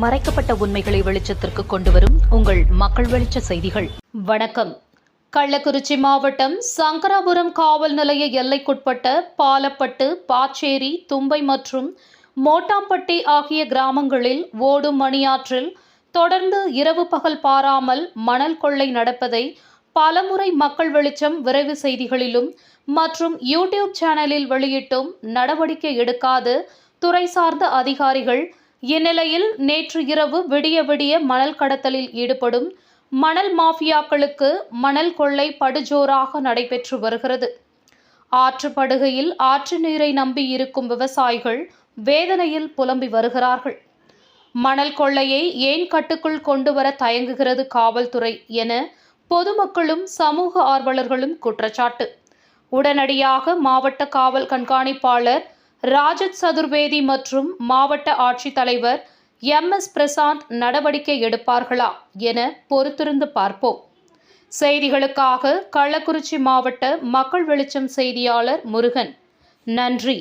மறைக்கப்பட்ட உண்மைகளை வெளிச்சத்திற்கு கொண்டுவரும் உங்கள் மக்கள் வெளிச்ச செய்திகள். வணக்கம். கள்ளக்குறிச்சி மாவட்டம் சங்கராபுரம் காவல் நிலைய எல்லைக்குட்பட்ட பாலப்பட்டு பாச்சேரி தும்பை மற்றும் மோட்டாம்பட்டி ஆகிய கிராமங்களில் ஓடும் மணியாற்றில் தொடர்ந்து இரவு பகல் பாராமல் மணல் கொள்ளை நடப்பதை பலமுறை மக்கள் வெளிச்சம் விரைவு செய்திகளிலும் மற்றும் யூடியூப் சேனலில் வெளியிட்டும் நடவடிக்கை எடுக்காது துறை சார்ந்த அதிகாரிகள் இந்நிலையில் நேற்று இரவு விடிய விடிய மணல் கடத்தலில் ஈடுபடும் மணல் மாஃபியாக்களுக்கு மணல் கொள்ளை படுஜோராக நடைபெற்று வருகிறது. ஆற்றுப்படுகையில் ஆற்று நீரை நம்பி இருக்கும் விவசாயிகள் வேதனையில் புலம்பி வருகிறார்கள். மணல் கொள்ளையை ஏன் கட்டுக்குள் கொண்டு வர தயங்குகிறது காவல்துறை என பொதுமக்களும் சமூக ஆர்வலர்களும் குற்றச்சாட்டு. உடனடியாக மாவட்ட காவல் கண்காணிப்பாளர் ராஜத் சதுர்வேதி மற்றும் மாவட்ட ஆட்சித்தலைவர் எம். எஸ். பிரசாந்த் நடவடிக்கை எடுப்பார்களா என பொறுத்திருந்து பார்ப்போம். செய்திகளுக்காக கள்ளக்குறிச்சி மாவட்ட மக்கள் வெளிச்சம் செய்தியாளர் முருகன். நன்றி.